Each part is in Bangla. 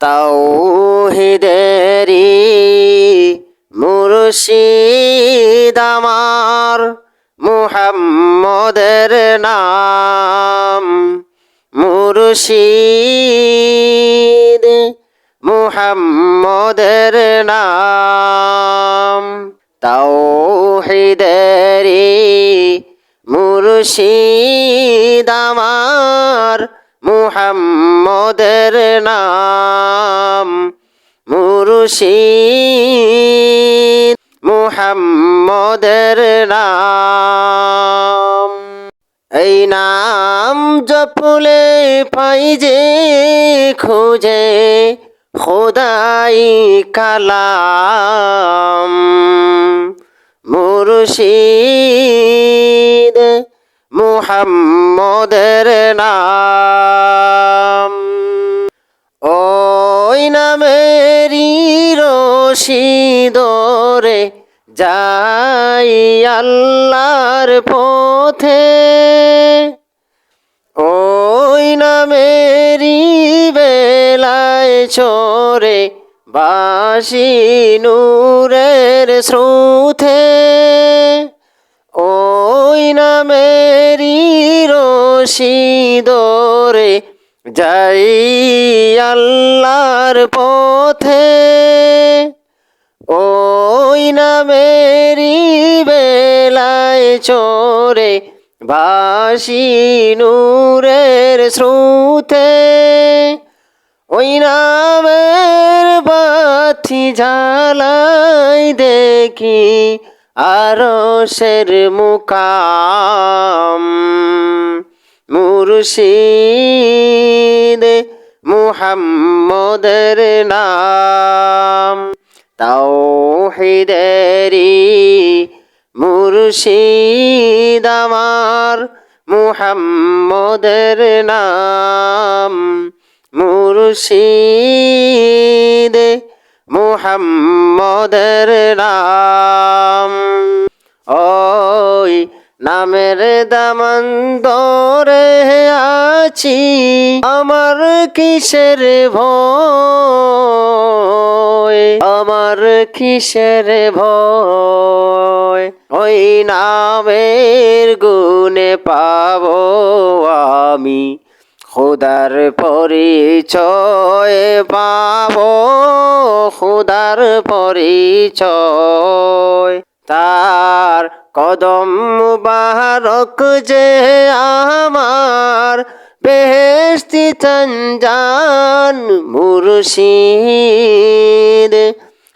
তাওহিদেরি মুর্শিদ আমার মুহাম্মদের নাম। মুর্শিদ মুহাম্মদের নাম। তাওহিদেরি মুর্শিদ আমার মুহাম্মদের নাম মুর্শিদ মুহাম্মদের নাম। এই নাম জপলে পাই যে খুঁজে খোদাই কালাম। মুর্শিদ মুহাম্মদের নাম। ওই নামেরই রশিদরে যাই আল্লাহর পথে। ওই নামেরই বেলায় চরে বাসি নূরের ওই নামেরই রশিদরে যাই আল্লাহর পথে। ওই নামেরই বেলায় চোরে বাসি নূরের শ্রুতে ওই নামের বাতি জ্বালাই দেখি আরও শের মুকাম মুর্শিদ মুহাম্মদের নাম তাওহিদেরি মুর্শিদ আমার মুহাম্মদের নাম মুর্শিদ মুহাম্মদের নাম। ওই নামের দামান দরে আছি, আমার কিসের ভয়? আমার কিসের ভয়? ওই নামের গুণে পাবো আমি। খুদার পরিচয় পাবো, খুদার পরিচয়। তার কদম মুবারক যে আমার বেহেস্তি তঞ্জান মুর্শিদ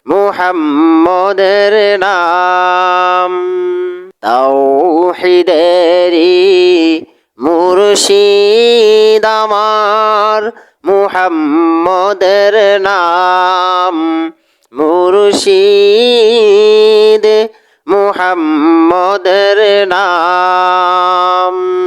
মুহাম্মদের নাম। তাওহিদেরি মুর্শিদ আমার মুহাম্মদের নাম। মুর্শিদ মুহাম্মদের নাম।